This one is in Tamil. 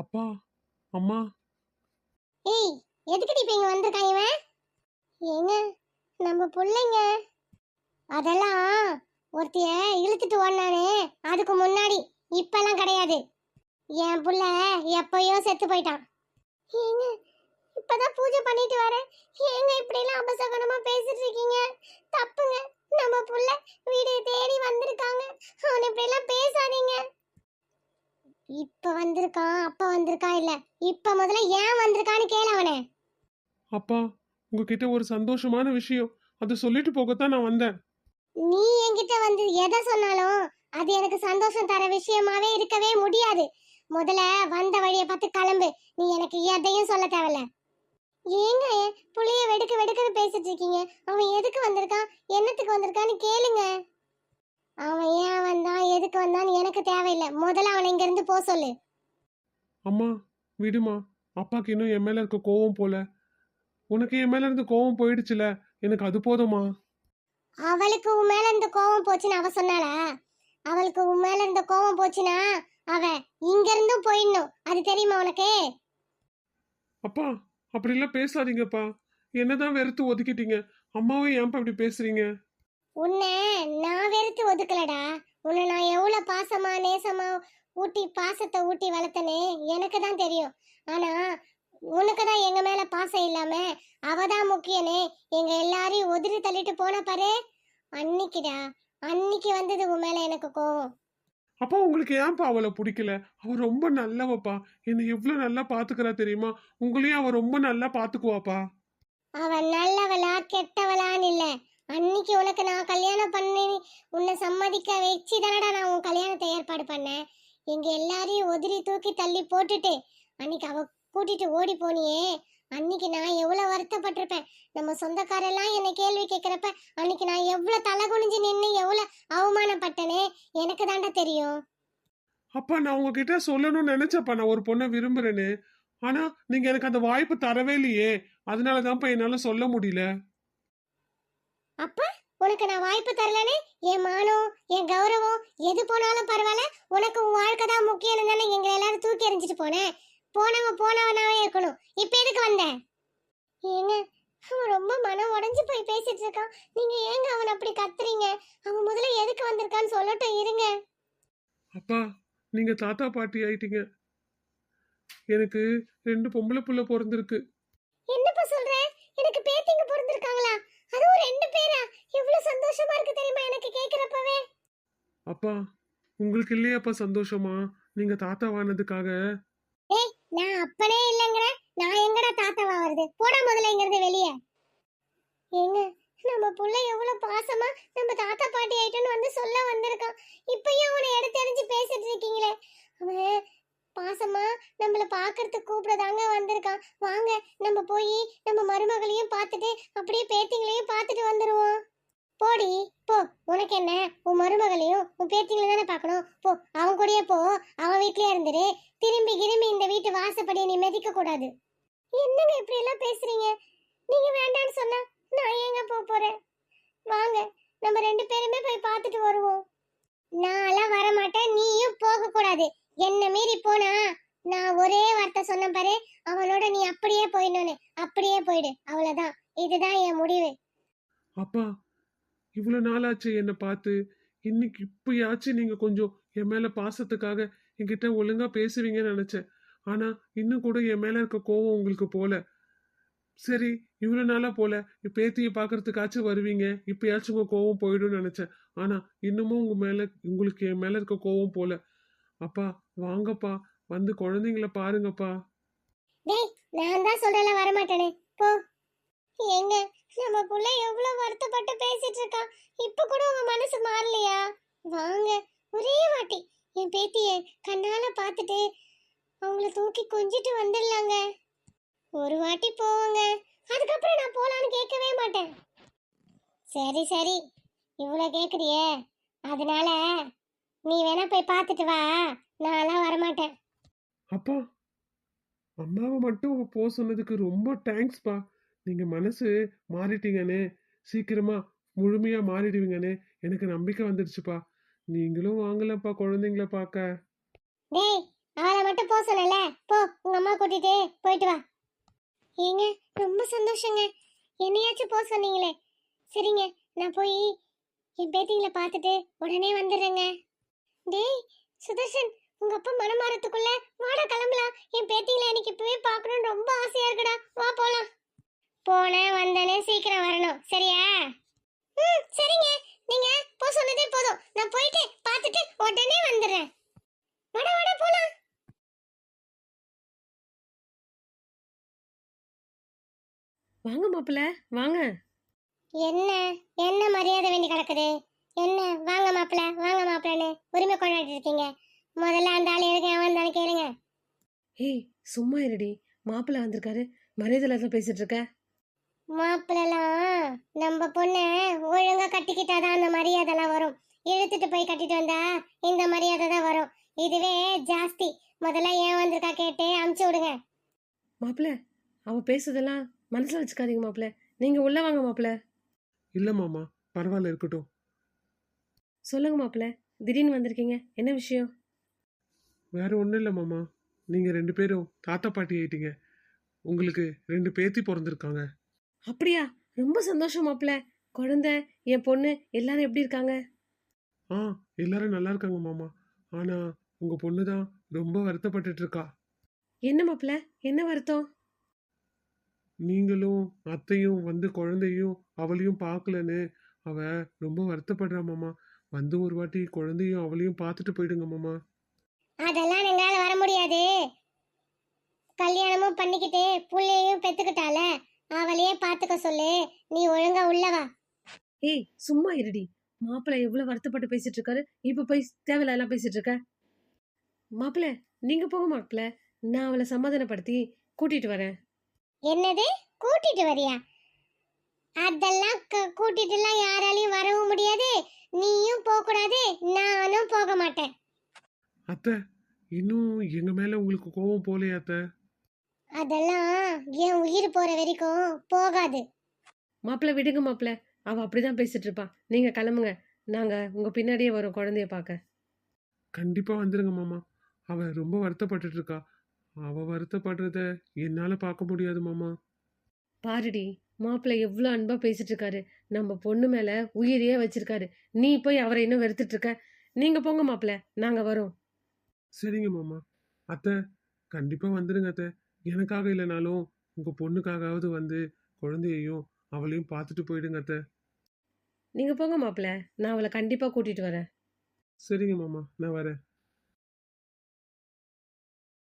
அப்பா அம்மா. ஏய் எதுக்குடி இப்ப இங்க வந்திருக்கான் இவன்? ஏங்க நம்ம பிள்ளைங்க. அதெல்லாம் ஒருத்திய இழுத்துட்டு ஓடினானே அதுக்கு முன்னாடி இப்பெல்லாம் கிடையாது. என் புள்ள எப்பயோ செத்து போயிட்டான். ஏங்க இப்பதான் பூஜை பண்ணிட்டு வரேன். ஏங்க இப்படி எல்லாம் அபசகனமா பேசிட்டு இருக்கீங்க? தப்புங்க. நம்ம புள்ள வீடு தேடி வந்திருக்காங்க. அவனை இப்படி எல்லாம் பேசாதீங்க. இப்ப வந்திருக்கான் அப்ப வந்திருக்கான் இல்ல? இப்ப முதல்ல ஏன் வந்திருக்கான்னு கேள அவனை. அப்பா உங்ககிட்ட ஒரு சந்தோஷமான விஷயம். அது சொல்லிட்டு போகத்தான் நான் வந்தேன். நீ என்கிட்ட வந்து எதை சொன்னாலும் அது எனக்கு சந்தோஷம் தர விஷயமாவே இருக்கவே முடியாது. முதல்ல வந்த வழிய பார்த்து கிளம்பு. நீ எனக்கு எதையும் சொல்ல தேவையில்ல. ஏங்க புளிய வெடுக்க வெடுக்கன்னு பேசிட்டு இருக்கீங்க. அவன் எதுக்கு வந்திருக்கான்? என்னத்துக்கு வந்திருக்கான்னு கேளுங்க. அவன் ஏன் வந்தான்? எதுக்கு வந்தான்னு எனக்கு தேவையில்லை. முதல்ல அவனை இங்க இருந்து போ சொல்லு. அம்மா விடுமா. அப்பாக்கு இன்னும் என் மேல இருக்க கோவம் போல. உனக்கு என் மேல இருந்து கோவம் போயிடுச்சுல. எனக்கு அது போதுமா? அவளுக்கு உன் மேல இருந்த கோவம் போச்சுன்னு அவ சொன்னாளா? அவளுக்கு உன் மேல இருந்த கோவம் போச்சுன்னா அவ இங்க இருந்தும் போயிடணும். அது தெரியுமா உனக்கு? அப்பா அப்படிலாம் பேசாதீங்கப்பா. என்னதான் வெறுத்து ஒதுக்கிட்டீங்க. அம்மாவும் ஏன்ப்பா இப்படி பேசுறீங்க? உன்னை நான் வெறுத்து ஒதுக்கலடா. உன்னை நான் எவ்வளவு பாசமா நேசமா ஊட்டி பாசத்தை ஊட்டி வளர்த்தனே எனக்கு தான் தெரியும். ஆனா உனக்கு தான் எங்க மேல பாசம் இல்லாம அவ தான் முக்கியனே. எங்க எல்லாரையும் உதிரி தள்ளிட்டு போன பாரு. அன்னைக்குடா அன்னைக்கு வந்தது உன் மேல எனக்கு கோவம். அப்பா உங்களுக்கு ஏன்ப்பா அவளை பிடிக்கல? அவ ரொம்ப நல்லவப்பா. என்னை எவ்வளவு நல்லா பாத்துக்கிறா தெரியுமா? உங்களையும் அவ ரொம்ப நல்லா பாத்துக்குவாப்பா. அவன் நல்லவளா கெட்டவளான்னு இல்ல. அன்னைக்கு உனக்கு நான் கல்யாணம் பண்ணி உன்னை சம்மதிக்க வச்சு தானடா நான் உன் கல்யாணத்தை ஏற்பாடு பண்ணேன். எங்க எல்லாரையும் உதிரி தூக்கி தள்ளி போட்டுட்டு அன்னைக்கு அவ கூட்டிட்டு ஓடி போனியே. அன்னைக்கு நான் எவ்வளோ வருத்தப்பட்டிருப்பேன். நம்ம சொந்தக்காரெல்லாம் என்னை கேள்வி கேட்குறப்ப அன்னைக்கு நான் எவ்வளோ தலை குனிஞ்சு நின்று எவ்வளோ அவமானப்பட்டனே. எனக்கு தாண்டா தெரியும். அப்பா நான் உங்ககிட்ட சொல்லணும்னு நினைச்சப்பா நான் ஒரு பொண்ணை விரும்புறேன்னு. ஆனா நீங்க எனக்கு அந்த வாய்ப்பு தரவே இல்லையே. அதனாலதான்ப்பா என்னால சொல்ல முடியல. அப்ப உனக்கு நான் வாய்ப்பு தரலனே என் மானம் என் கௌரவம் எது போனாலும் பரவாயில்ல உனக்கு உன் வாழ்க்கை தான் முக்கியம் தானே எங்க எல்லாரும் தூக்கி எறிஞ்சிட்டு போனேன் போனவன் போனவனாவே இருக்கணும். இப்ப எதுக்கு வந்தேன் ஏங்க அவன் ரொம்ப மனம் உடஞ்சி போய் பேசிட்டு இருக்கான். நீங்க ஏங்க அவன் அப்படி கத்துறீங்க? அவன் முதல்ல எதுக்கு வந்திருக்கான்னு சொல்லட்டும் இருங்க. அப்பா நீங்க தாத்தா பாட்டி ஆயிட்டீங்க. எனக்கு ரெண்டு பொம்பளை புள்ள பிறந்திருக்கு என்னப்பா சொல்ற எனக்கு பேத்திங்க பிறந்திருக்காங்களா அதுவும் ரெண்டு பேரா எவ்வளவு சந்தோஷமா இருக்கு தெரியுமா எனக்கு கேக்குறப்பவே அப்பா உங்களுக்கு இல்லையாப்பா சந்தோஷமா? நீங்க தாத்தாவானதுக்காக. ஏய் நான் அப்பனே இல்லங்கற நான் எங்கடா தாத்தாவா வருது? போடா முதல்ல இங்க இருந்து வெளியே. ஏங்க நம்ம புள்ள எவ்வளவு பாசமா நம்ம தாத்தா பாட்டி ஆயிட்டோன்னு வந்து சொல்ல வந்திருக்கான். இப்பயும் அவனை எடுத்து எறிஞ்சு பேசிட்டு இருக்கீங்களே. அவன் பாசமா நம்மள பாக்குறதுக்கு கூப்பிடதாங்க வந்திருக்கான். வாங்க நம்ம போய் நம்ம மருமகளையும் பார்த்துட்டு அப்படியே பேத்திங்களையும் பார்த்துட்டு வந்துருவோம். போடி போ. உனக்கு என்ன? உன் மருமகளையும் உன் பேத்திங்களை தானே பார்க்கணும்? போ அவன் கூடயே போ. அவன் வீட்லயே இருந்துரு. திரும்பி திரும்பி இந்த வீட்டு வாசப்படியை நீ மிதிக்க கூடாது. என்னங்க இப்படி எல்லாம் பேசுறீங்க? நீங்க வேண்டாம்னு சொன்னா நான் ஏங்க போக போறேன்? வாங்க நம்ம ரெண்டு பேருமே போய் பார்த்துட்டு வருவோம். நான்லாம் வர மாட்டேன் நீயும் போக கூடாது. என்ன மீறி போனா? நான் ஒரே வார்த்தை சொன்ன பாரு அவனோட நீ அப்படியே போயிடணும் அப்படியே போயிடு. அவ்வளவுதான். இதுதான் என் முடிவு. அப்பா இவ்வளோ நாளாச்சு என்னை பார்த்து. இன்னைக்கு இப்பயாச்சும் நீங்கள் கொஞ்சம் என் மேலே பாசத்துக்காக என்கிட்ட ஒழுங்காக பேசுவீங்கன்னு நினச்சேன். ஆனால் இன்னும் கூட என் மேலே இருக்க கோவம் உங்களுக்கு போல. சரி இவ்வளோ நாளாக போல பேத்தியை பார்க்கறதுக்காச்சும் வருவீங்க. இப்பயாச்சும் உங்கள் கோவம் போயிடும்னு நினச்சேன். ஆனால் இன்னமும் உங்கள் மேலே உங்களுக்கு என் மேலே இருக்க கோவம் போல. அப்பா வாங்கப்பா. வந்து குழந்தைங்கள பாருங்கப்பா. நான் தான் சொல்றேன் வர மாட்டேனே போ. ஏங்க நம்ம புள்ள எவ்வளவு வருத்தப்பட்டு பேசிட்டு இருக்கான் இப்ப கூட உங்க மனசு மாறலையா? வாங்க ஒரே வாட்டி. என் பேத்திய கண்ணால பார்த்துட்டு அவங்கள தூக்கி கொஞ்சிட்டு வந்துடலாங்க. ஒரு வாட்டி போவாங்க. அதுக்கப்புறம் நான் போலான்னு கேட்கவே மாட்டேன். சரி சரி. இவ்வளோ கேட்குறியே அதனால நீ வேணா போய் பார்த்துட்டு வா. நான்லாம் வரமாட்டேன். அப்பா அம்மாவை மட்டும் போக சொன்னதுக்கு ரொம்ப தேங்க்ஸ்ப்பா நீங்கள் மனசு மாறிட்டீங்கண்ணே சீக்கிரமாக முழுமையாக மாறிடுவீங்கண்ணே எனக்கு நம்பிக்கை வந்துடுச்சுப்பா. நீங்களும் வாங்கலப்பா குழந்தைங்கள பார்க்க டேய் அவளை மட்டும் போக சொல்லல போ உங்க அம்மா கூட்டிட்டு போயிட்டு வா. ஏங்க ரொம்ப சந்தோஷங்க. என்னையாச்சும் போக சொன்னீங்களே. சரிங்க நான் போய் என் பேத்திங்களை பார்த்துட்டு உடனே வந்துடுறேங்க. டேய் சுதர்ஷன் உங்க அப்பா மனம் மாறத்துக்குள்ள வாடா கிளம்பலாம் என் பேத்திங்களை எனக்கு இப்பவே பார்க்கணும்னு ரொம்ப ஆசையா இருக்குடா வா போலாம் போனேன் வந்தனே சீக்கிரம் வரணும். சரியா? ம் சரிங்க. நீங்க போ சொன்னதே போதும். நான் போயிட்டு பார்த்துட்டு உடனே வந்துடுறேன். வாடா வாடா போலாம். வாங்க மாப்பிள்ள வாங்க. என்ன? என்ன மரியாதை வேண்டி கிடக்குது? என்ன? வாங்க மாப்பிள்ள வாங்க மாப்பிள்ளன்னு உரிமை கொண்டாடிட்டு இருக்கீங்க. முதல்ல அந்த ஆள் எதுக்கு அவன் தானே கேளுங்க. ஏய் சும்மா இருடி. மாப்பிள்ள வந்திருக்காரு. மரியாதையில தான் பேசிட்டு இருக்க. மாப்பிள்ளலாம் நம்ம பொண்ணை ஒழுங்கா கட்டிக்கிட்டாதான் அந்த மரியாதைலாம் வரும். இழுத்துட்டு போய் கட்டிட்டு வந்தா இந்த மரியாதை தான் வரும். இதுவே ஜாஸ்தி. முதல்ல ஏன் வந்திருக்கா கேட்டு அமுச்சு விடுங்க. மாப்பிள்ள அவ பேசுறதெல்லாம் மனசுல வச்சுக்காதீங்க மாப்பிள்ள நீங்க உள்ள வாங்க மாப்பிள்ள இல்லை மாமா பரவாயில்ல இருக்கட்டும். சொல்லுங்க மாப்பிள்ள திடீர்னு வந்திருக்கீங்க. என்ன விஷயம்? வேற ஒன்றும் இல்லை மாமா. நீங்கள் ரெண்டு பேரும் தாத்தா பாட்டி ஆயிட்டீங்க. உங்களுக்கு ரெண்டு பேத்தி பிறந்திருக்காங்க. அப்படியா? ரொம்ப சந்தோஷம் மாப்பிள்ள குழந்தை என் பொண்ணு எல்லாரும் எப்படி இருக்காங்க? ஆ எல்லாரும் நல்லா இருக்காங்க மாமா. ஆனால் உங்கள் பொண்ணு தான் ரொம்ப வருத்தப்பட்டுட்டு இருக்கா என்ன மாப்பிள்ள என்ன வருத்தம்? நீங்களும் அத்தையும் வந்து குழந்தையும் அவளையும் பார்க்கலன்னு அவ ரொம்ப வருத்தப்படுறா மாமா. வந்து ஒரு வாட்டி குழந்தையும் அவளையும் பார்த்துட்டு போயிடுங்க மாமா. அதெல்லாம் எங்களால வர முடியாது. கல்யாணமும் பண்ணிக்கிட்டு புள்ளையும் பெத்துக்கிட்டால. அவளையே பாத்துக்க சொல்லு. நீ ஒழுங்கா உள்ள வா. ஏய் சும்மா இருடி. மாப்பிள்ள எவ்வளவு வருத்தப்பட்டு பேசிட்டு இருக்காரு? இப்ப போய் தேவையில்லாம் பேசிட்டு இருக்க? மாப்பிள்ள நீங்க போங்க மாப்பிள்ள. நான் அவளை சமாதானப்படுத்தி கூட்டிட்டு வரேன். என்னது? கூட்டிட்டு வரியா? அதெல்லாம் க- கூட்டிட்டுலாம் யாராலையும் வரவும் முடியாது. நீயும் போக கூடாது. நானும் போக மாட்டேன். அத்தை இன்னும் எங்க மேல உங்களுக்கு கோபம் போலையா அத்தை? அதெல்லாம் என் உயிர் போற வரைக்கும் போகாது. மாப்பிள்ள விடுங்க மாப்பிள்ள. அவ அப்படிதான் பேசிட்டு இருப்பா. நீங்க கிளம்புங்க. நாங்க உங்க பின்னாடியே வரோம் குழந்தைய பார்க்க. கண்டிப்பா வந்துருங்க மாமா. அவ ரொம்ப வருத்தப்பட்டுட்டு இருக்கா. அவ வருத்தப்படுறத என்னால பார்க்க முடியாது மாமா. பாருடி மாப்பிள்ள எவ்வளவு அன்பா பேசிட்டு இருக்காரு. நம்ம பொண்ணு மேல உயிரையே வச்சிருக்காரு. நீ போய் அவரை இன்னும் வெறுத்துட்டு இருக்க. நீங்க போங்க மாப்பிள்ள. நாங்க வரோம். சரிங்க மாமா. அத்தை கண்டிப்பா வந்துருங்க அத்தை. எனக்காக இல்லைனாலும் உங்க பொண்ணுக்காகவாவது வந்து குழந்தையையும் அவளையும் பார்த்துட்டு போயிடுங்க அத்தை. நீங்க போங்க மாப்பிள்ள. நான் அவளை கண்டிப்பா கூட்டிட்டு வரேன். சரிங்க மாமா நான் வரேன்.